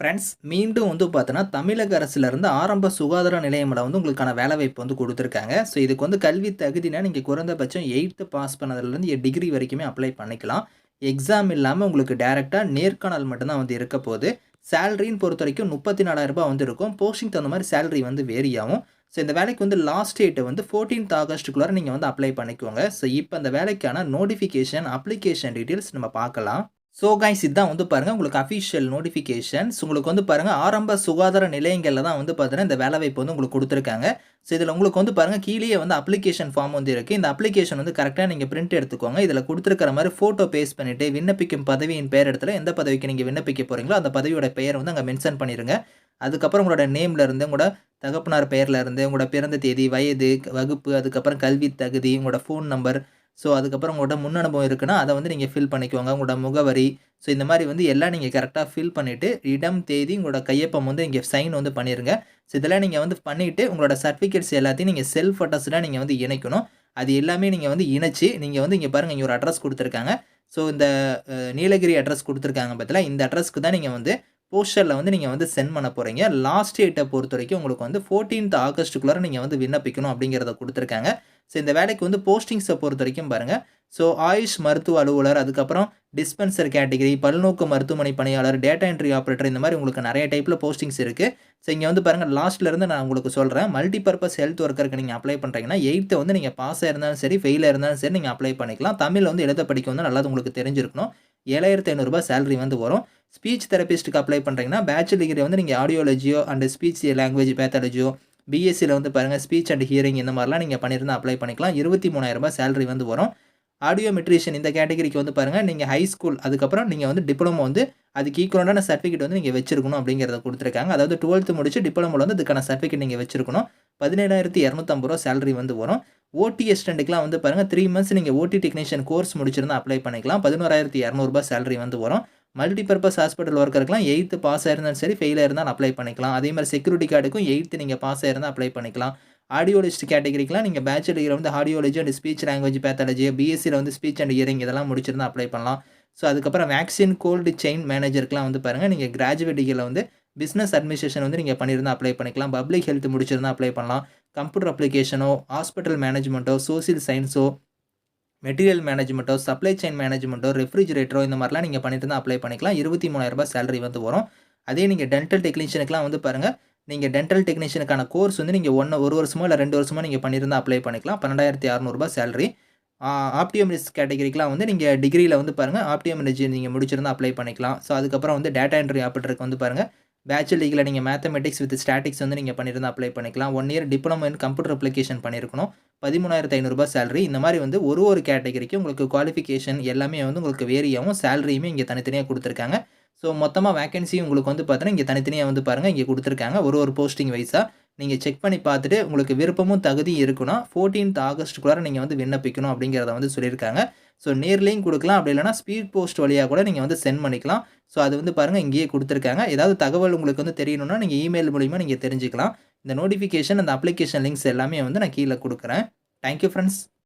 Friends மீண்டும் வந்து பார்த்தோன்னா தமிழக அரசுலேருந்து ஆரம்ப சுகாதார நிலையமில் வந்து உங்களுக்கான வேலைவாய்ப்பு வந்து கொடுத்துருக்காங்க. ஸோ இதுக்கு வந்து கல்வி தகுதினா நீங்கள் குறைந்தபட்சம் எயித்து பாஸ் பண்ணதுலேருந்து டிகிரி வரைக்குமே அப்ளை பண்ணிக்கலாம். எக்ஸாம் இல்லாமல் உங்களுக்கு டேரெக்டாக நேர்காணல் மட்டும்தான் வந்து இருக்க போகுது. சேலரின்னு பொறுத்த வரைக்கும் முப்பத்தி நாலாயிரரூபா வந்து இருக்கும். போஸ்டிங் தகுந்த மாதிரி சேலரி வந்து வேரி ஆகும். ஸோ இந்த வேலைக்கு வந்து லாஸ்ட் டேட்டை வந்து ஃபோர்டீன்த் ஆகஸ்ட்டுக்குள்ளார நீங்கள் வந்து அப்ளை பண்ணிக்கோங்க. ஸோ இப்போ அந்த வேலைக்கான நோட்டிஃபிகேஷன் அப்ளிகேஷன் டீட்டெயில்ஸ் நம்ம பார்க்கலாம். ஸோ கைஸ் இதுதான் வந்து பாருங்கள் உங்களுக்கு அஃபிஷியல் நோட்டிஃபிகேஷன்ஸ் உங்களுக்கு வந்து பாருங்கள் ஆரம்ப சுகாதார நிலையங்களில் தான் வந்து பார்த்தீங்கன்னா இந்த வேலைவாய்ப்பு வந்து உங்களுக்கு கொடுத்துருக்காங்க. ஸோ இதில் உங்களுக்கு வந்து பாருங்கள் கீழே வந்து அப்ளிகேஷன் ஃபார்ம் வந்து இருக்குது இந்த அப்ளிகேஷன் வந்து கரெக்டாக நீங்கள் பிரிண்ட் எடுத்துக்கோங்க. இதில் கொடுத்துருக்கிற மாதிரி ஃபோட்டோ பேஸ்ட் பண்ணிவிட்டு விண்ணப்பிக்கும் பதவியின் பெயர் இடத்துல எந்த பதவிக்கு நீங்கள் விண்ணப்பிக்க போகிறீங்களோ அந்த பதவியோட பெயர் வந்து அங்கே மென்ஷன் பண்ணிடுங்க அதுக்கப்புறம் உங்களோட நேம்லேருந்து உங்களோட தகப்பனார் பெயர்லேருந்து உங்களோட பிறந்த தேதி வயது வகுப்பு அதுக்கப்புறம் கல்வி தகுதி உங்களோட ஃபோன் நம்பர் ஸோ அதுக்கப்புறம் உங்கள்கிட்ட முன் அனுபவம் இருக்குன்னா அதை வந்து நீங்கள் ஃபில் பண்ணிக்கோங்க. உங்களோட முகவரி. ஸோ இந்த மாதிரி வந்து எல்லாம் நீங்கள் கரெக்டாக ஃபில் பண்ணிவிட்டு இடம் தேதி உங்களோட கையொப்பம் வந்து இங்கே சைன் வந்து பண்ணிடுங்க ஸோ இதெல்லாம் நீங்கள் வந்து பண்ணிவிட்டு உங்களோட சர்டிஃபிகேட்ஸ் எல்லாத்தையும் நீங்கள் செல்ஃப் அட்ரஸ்டாக நீங்கள் வந்து இணைக்கணும். அது எல்லாமே நீங்கள் வந்து இணைச்சி நீங்கள் வந்து இங்கே பாருங்கள் இங்கே ஒரு அட்ரஸ் கொடுத்துருக்காங்க. ஸோ இந்த நீலகிரி அட்ரஸ் கொடுத்துருக்காங்க பார்த்தீங்களா இந்த அட்ரஸ்க்கு தான் நீங்கள் வந்து போஸ்டரில் வந்து நீங்கள் வந்து சென்ட் பண்ண போகிறீங்க லாஸ்ட் டேட்டை பொறுத்த வரைக்கும் உங்களுக்கு வந்து ஃபோர்டீன்த் ஆகஸ்ட்டுக்குள்ளே நீங்கள் வந்து விண்ணப்பிக்கணும் அப்படிங்கிறத கொடுத்துருக்காங்க. ஸோ இந்த வேலைக்கு வந்து போஸ்டிங்ஸை பொறுத்த வரைக்கும் பாருங்கள் ஸோ ஆயுஷ் மருத்துவ அலுவலர் அதுக்கப்புறம் டிஸ்பென்சர் கேட்டகரி பல்நோக்கு மருத்துவமனை பணியாளர் டேட்டா என்ட்ரி ஆப்ரேட்டர் இந்த மாதிரி உங்களுக்கு நிறைய டைப்பில் போஸ்டிங்ஸ் இருக்குது ஸோ இங்கே வந்து பாருங்கள் லாஸ்ட்லேருந்து நான் உங்களுக்கு சொல்கிறேன் மல்டி பர்பஸ் ஹெல்த் ஒர்க்கருக்கு நீங்கள் அப்ளை பண்ணுறீங்கன்னா எயித்தை வந்து நீங்கள் பாஸாக இருந்தாலும் சரி ஃபெயிலாக இருந்தாலும் சரி நீங்கள் அப்ளை பண்ணிக்கலாம். தமிழில் வந்து எழுத படிக்க வந்து நல்லா உங்களுக்கு தெரிஞ்சிருக்கணும். ஏழாயிரத்து ஐநூறுரூபா சேலரி வந்து வரும். ஸ்பீச் தெரபிஸ்ட்டுக்கு அப்ளை பண்ணுறீங்கன்னா பேச்சுலர் டிகிரி வந்து நீங்கள் ஆடியோலஜியோ அண்ட் ஸ்பீச் லாங்குவேஜ் பேத்தாலஜியோ பிஎஸ்சியில் வந்து பாருங்கள் ஸ்பீச் அண்ட் ஹியரிங் இந்த மாதிரிலாம் நீங்கள் பண்ணியிருந்தால் அப்ளை பண்ணிக்கலாம். இருபத்தி மூணாயிரரூபா சேலரி வந்து வரும். ஆடியோ மெட்ரிஷியன் இந்த கேட்டகரிக்கு வந்து பாருங்கள் நீங்கள் ஹை ஸ்கூல் அதுக்கப்புறம் நீங்கள் வந்து டிப்ளமோ வந்து அதுக்கு ஈக்குவலான சர்டிஃபிகேட் வந்து நீங்கள் வச்சிருக்கணும் அப்படிங்கிறத கொடுத்துருக்காங்க. அதாவது டுவெல்த்து முடிச்சு டிப்ளமோவில் வந்து இதுக்கான சர்டிஃபிகேட் நீங்கள் வச்சிருக்கணும். பதினேழாயிரத்தி இரநூத்தம்பது ரூபா சேலரி வந்து வரும். ஓடி அசிஸ்டண்ட்டுக்குலாம் வந்து பாருங்கள் த்ரீ மந்த்ஸ் நீங்கள் ஓடி டெக்னீஷியன் கோர்ஸ் முடிச்சிருந்தால் அப்ளை பண்ணிக்கலாம். பதினோராயிரத்தி இரநூறுபா சேலரி வந்து வரும். மல்டிபர்பஸ் ஹாஸ்பிட்டல் ஒர்க்கருக்குலாம் எயித்து பாஸ் ஆயிருந்தாலும் சரி ஃபெயில் இருந்தாலும் அப்ளை பண்ணிக்கலாம். அதே மாதிரி செக்யூரிட்டி கார்டுக்கும் எயித்து நீங்கள் பாஸ் ஆயிருந்தால் அப்ளை பண்ணிக்கலாம். ஆடியோலஜிஸ்ட் கேட்டகரிக்கெலாம் நீங்கள் பேச்சுலர் வந்து audiology and speech language pathology பிஎஸ்சியில் வந்து ஸ்பீச் அண்ட் இயரிங் இதெல்லாம் முடிச்சிருந்தா அப்ளை பண்ணலாம். ஸோ அதுக்கப்புறம் வேக்சின் கோல்டு செயின் மேனேஜருக்குலாம் வந்து பாருங்கள் நீங்கள் கிராஜுவேட் டிகிரியில் வந்து பிஸ்னஸ் அட்மினிஸ்ட்ரேஷன் வந்து நீங்கள் பண்ணியிருந்தா அப்ளை பண்ணிக்கலாம். பப்ளிக் ஹெல்த் முடிச்சிருந்தா அப்ளை பண்ணலாம். கம்ப்யூட்டர் அப்ளிகேஷனோ ஹாஸ்பிட்டல் மேனேஜ்மெண்ட்டோ சோசியல் சயின்ஸோ மெட்டீரியல் மேனேஜ்மெண்ட்டோ சப்ளை செயின் மேனேஜ்மெண்ட்டோ ரெஃப்ரிஜிரேட்டரோ இந்த மாதிரிலாம் நீங்கள் பண்ணிட்டு அப்ளை பண்ணிக்கலாம். இருபத்தி மூணாயிரரூபா சேலரி வந்து வரும். அதே நீங்கள் டென்டல் டெக்னீஷியனுக்குலாம் வந்து பாருங்கள் நீங்கள் டென்டல் டெக்னீஷியனுக்கான கோர்ஸ் வந்து நீங்கள் ஒன்று ஒரு வருஷமோ இல்லை ரெண்டு வருஷமோ நீங்கள் பண்ணியிருந்தால் அப்ளை பண்ணிக்கலாம். பன்னெண்டாயிரத்தி அறநூறுபா சேலரி ஆப்டியோமிஸ்ட் கேட்டகரிக்கெலாம் வந்து நீங்கள் டிகிரியில் வந்து பாருங்கள் ஆப்டியோமினிஜி நீங்கள் முடிச்சிருந்தால் அப்ளை பண்ணிக்கலாம். ஸோ அதுக்கப்புறம் வந்து டேட்டா என்ட்ரி ஆப்ரேட்டருக்கு வந்து பாருங்கள் பேச்சுலர் டிகிரியில் நீங்கள் மேத்தமெட்டிக்ஸ் வித் ஸ்டாட்டிக்ஸ் வந்து நீங்கள் பண்ணியிருந்தால் அப்ளை பண்ணிக்கலாம். One year diploma in computer application பண்ணியிருக்கணும் பதிமூணாயிரத்து ஐநூறுரூபா சேலரி இந்த மாதிரி வந்து ஒரு ஒரு கேட்டகரிக்கு உங்களுக்கு குவாலிஃபிகேஷன் எல்லாமே வந்து உங்களுக்கு வேரியாகவும் சேலரியுமே இங்கே தனித்தனியாக கொடுத்துருக்காங்க. ஸோ மொத்தமாக வேகன்சி உங்களுக்கு வந்து பார்த்தீங்கன்னா இங்கே தனித்தனியாக வந்து பாருங்கள் இங்கே கொடுத்துருக்காங்க. ஒரு ஒரு போஸ்டிங் வைஸாக நீங்கள் செக் பண்ணி பார்த்துட்டு உங்களுக்கு விருப்பமும் தகுதியும் இருக்கணும். ஃபோர்டீன்த் ஆகஸ்ட்டுக்குள்ளார நீங்கள் வந்து விண்ணப்பிக்கணும் அப்படிங்கிறத வந்து சொல்லியிருக்காங்க. ஸோ நேர்லேயும் கொடுக்கலாம். அப்படி இல்லைனா ஸ்பீட் போஸ்ட் வழியாக கூட நீங்கள் வந்து சென்ட் பண்ணிக்கலாம். ஸோ அது வந்து பாருங்கள் இங்கேயே கொடுத்துருக்காங்க. ஏதாவது தகவல் உங்களுக்கு வந்து தெரியணும்னா நீங்கள் இமெயில் மூலிமா நீங்கள் தெரிஞ்சுக்கலாம். இந்த நோட்டிஃபிகேஷன் அந்த அப்ளிகேஷன் லிங்க்ஸ் எல்லாமே வந்து நான் கீழே கொடுக்குறேன். Thank you friends